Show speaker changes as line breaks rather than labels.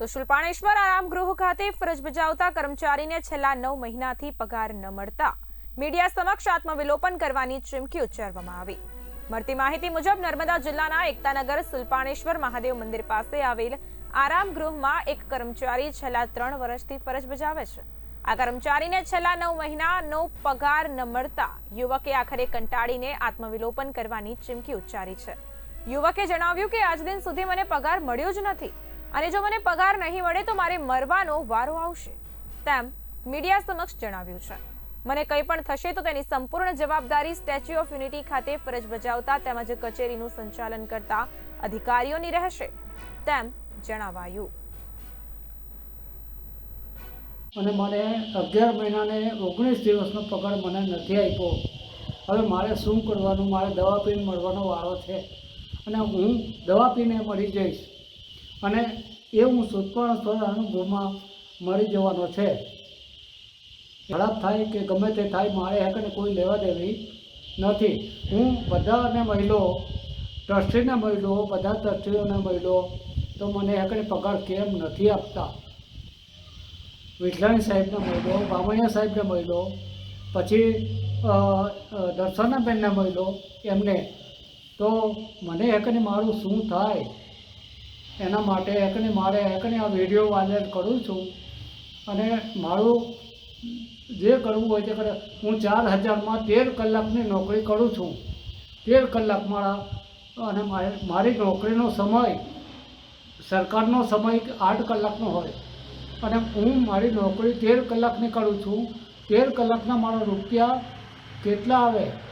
તો શુલ્પાણેશ્વર આરામ ગૃહ ખાતે ફરજ બજાવતા કર્મચારીને છેલ્લા નવ મહિનાથી પગાર ન મળતા મીડિયા સમક્ષ આત્મવિલોપન કરવાની ચીમકી ઉચ્ચારવામાં આવી. મળતી માહિતી મુજબ નર્મદા જિલ્લાના એકતાનગર સુલપાણેશ્વર મહાદેવ મંદિર પાસે આવેલ આરામ ગૃહમાં એક કર્મચારી છેલ્લા ત્રણ વર્ષથી ફરજ બજાવે છે. આ કર્મચારીને છેલ્લા નવ મહિનાનો પગાર ન મળતા યુવકે આખરે કંટાળીને આત્મવિલોપન કરવાની ચીમકી ઉચ્ચારી છે. યુવકે જણાવ્યું કે આજ દિન સુધી મને પગાર મળ્યો જ નથી. અને જો મને પગાર નહીં મળે તો મારે મરવાનો વારો આવશે. તેમ મીડિયા સમક્ષ જણાવ્યું છે. મને કંઈ પણ થશે તો તેની સંપૂર્ણ જવાબદારી સ્ટેચ્યુ ઓફ યુનિટી ખાતે ફરજ બજાવતા તેમજ કચેરીનું સંચાલન કરતા અધિકારીઓની રહેશે, તેમ જણાવાયું.
અને મને અગિયાર મહિનાને ઓગણીસ દિવસનો પગાર મને નથી આપ્યો. હવે મારે શું કરવાનું? મારે દવા પીને મળવાનો વારો છે. અને હું દવા પીને મળી જઈશ. અને એ હું સુતપણ અનુભવમાં મળી જવાનો છે. ઝડપ થાય કે ગમે તે થાય, મારે હેકને કોઈ લેવા દેવી નથી. હું બધાને મહિલો ટ્રસ્ટીને મહિલો બધા ટ્રસ્ટીઓને મહિલો તો મને હેકને પગાર કેમ નથી આપતા? વિઠલાણી સાહેબને મળ્યો, બામણિયા સાહેબને મળ્યો, પછી દર્શનાબેનને મળ્યો એમને. તો મને એકને મારું શું થાય? એના માટે એકને મારે એકને આ વીડિયો વાયરલ કરું છું. અને મારું જે કરવું હોય તે કરે. હું ચાર હજારમાં તેર કલાકની નોકરી કરું છું. તેર કલાક મારા અને મારે- નોકરીનો સમય, સરકારનો સમય આઠ કલાકનો હોય. અને હું મારી નોકરી તેર કલાકની કરું છું. તેર કલાકના મારા રૂપિયા કેટલા આવે?